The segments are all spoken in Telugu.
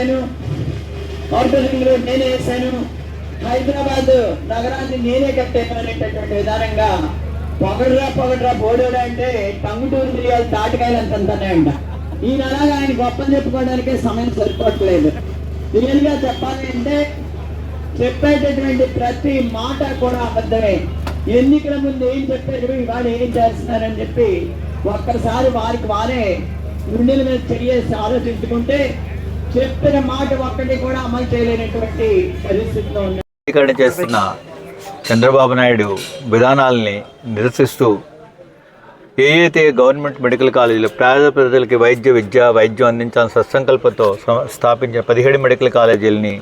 వేశాను కార్పొరేషన్లో నేనే వేశాను. హైదరాబాద్ నగరాన్ని నేనే కట్టాను అనేటటువంటి విధానంగా పొగడ్రా పొగడ్రా బోడోడా అంటే టంగుటూరు మిరియాలు తాటికాయలు అంతంతనే అంట ఈయన అలాగా ఆయన గొప్పలు చెప్పుకోవడానికే సమయం సరిపోవట్లేదు. రియల్గా చెప్పాలి అంటే చెప్పేటటువంటి ప్రతి మాట కూడా అబద్ధమే. ఎన్నికల ముందు ఏం చెప్పారు ఇవాళ ఏం చేస్తున్నారని చెప్పి ఒక్కసారి వారికి వారే గుండెల మీద చెయ్యేసి ఆలోచించుకుంటే చెప్పిన మాట ఒక్కటి కూడా అమలు చేయలేనటువంటి పరిస్థితిలో ఉన్నారు చేస్తున్న చంద్రబాబు నాయుడు విధానాలని నిరసిస్తూ ఏ గవర్నమెంట్ మెడికల్ కాలేజీలు పేద ప్రజలకి వైద్య విద్య వైద్యం అందించాలని సత్సంకల్పంతో స్థాపించిన పదిహేడు మెడికల్ కాలేజీలని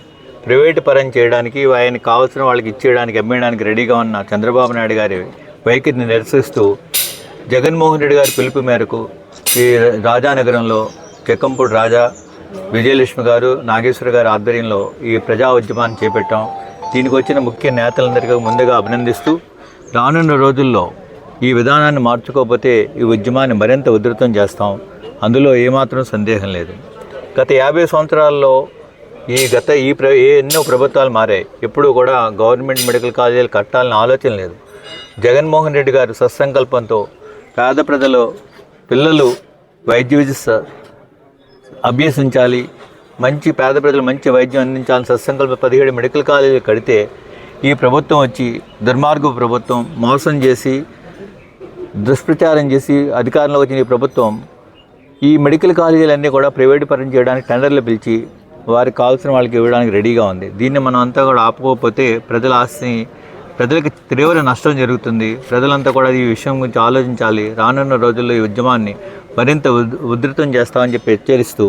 ప్రైవేటు పరం చేయడానికి ఆయనకి కావాల్సిన వాళ్ళకి ఇచ్చేయడానికి అమ్మేయడానికి రెడీగా ఉన్న చంద్రబాబు నాయుడు గారి వైఖరిని నిరసిస్తూ జగన్మోహన్ రెడ్డి గారి పిలుపు మేరకు ఈ రాజానగరంలో చెక్కంపూడి రాజా విజయలక్ష్మి గారు నాగేశ్వర గారి ఆధ్వర్యంలో ఈ ప్రజా ఉద్యమాన్ని చేపట్టాం. దీనికి వచ్చిన ముఖ్య నేతలందరికీ ముందుగా అభినందిస్తూ రానున్న రోజుల్లో ఈ విధానాన్ని మార్చుకోకపోతే ఈ ఉద్యమాన్ని మరింత ఉధృతం చేస్తాం. అందులో ఏమాత్రం సందేహం లేదు. గత యాభై సంవత్సరాల్లో ఈ గత ఈ ప్ర ఏ ఎన్నో ప్రభుత్వాలు మారాయి. ఎప్పుడూ కూడా గవర్నమెంట్ మెడికల్ కాలేజీలు కట్టాలని ఆలోచన లేదు. జగన్మోహన్ రెడ్డి గారు సత్సంకల్పంతో పేద ప్రజలు పిల్లలు వైద్య విద్య అభ్యసించాలి. మంచి పేద ప్రజలు మంచి వైద్యం అందించాలని సత్సంకల్ప పదిహేడు మెడికల్ కాలేజీలు కడితే ఈ ప్రభుత్వం వచ్చి దుర్మార్గ ప్రభుత్వం మోసం చేసి దుష్ప్రచారం చేసి అధికారంలో వచ్చిన ఈ ప్రభుత్వం ఈ మెడికల్ కాలేజీలన్నీ కూడా ప్రైవేట్ పరం చేయడానికి టెండర్లు పిలిచి వారికి కావాల్సిన వాళ్ళకి ఇవ్వడానికి రెడీగా ఉంది. దీన్ని మనం అంతా కూడా ఆపుకోకపోతే ప్రజల ఆస్తిని ప్రజలకు తీవ్ర నష్టం జరుగుతుంది. ప్రజలంతా కూడా ఈ విషయం గురించి ఆలోచించాలి. రానున్న రోజుల్లో ఈ ఉద్యమాన్ని మరింత ఉధృతం చేస్తామని చెప్పి హెచ్చరిస్తూ